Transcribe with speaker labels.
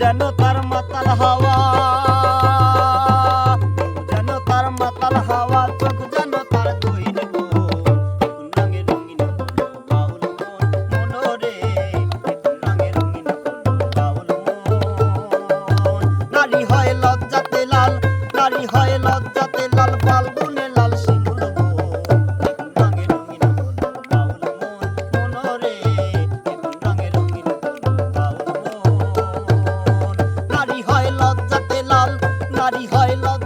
Speaker 1: যেন তার মাতাল হাওয়া, যেন তার মাতাল হাওয়া, চোখ যেন তার দুই নারী হয় লজ্জাতে লাল, নারী হয় লজ্জাতে লাল পাল 离开了